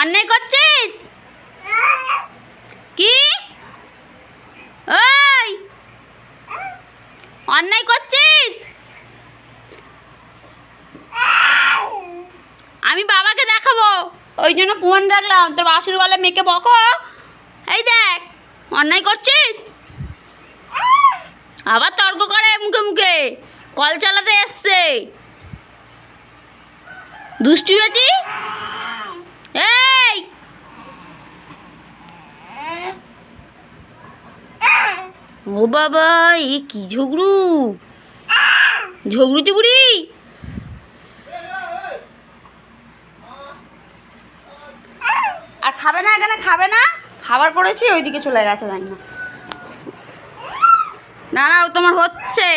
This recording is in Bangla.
অন্যায় করছিস? কি? ওই! অন্যায় করছিস? আমি বাবাকে দেখাবো। ওই জন্য ফোন রাখলাম। তোর বাসুর বলে মেয়েকে বকো। এই দেখ, অন্যায় করছিস? আবার তর্ক করে মুখে মুখে। কল চালাতে এসছে। দুষ্টু বেটি এই ও বাবা, এ কি ঝগড়ু? ঝগড়ু চুগুড়ি আর খাবে না এখানে, খাবে না? খাবার পড়েছি, ওইদিকে চলে গেছে জানি না না না, ও তোমার হচ্ছে।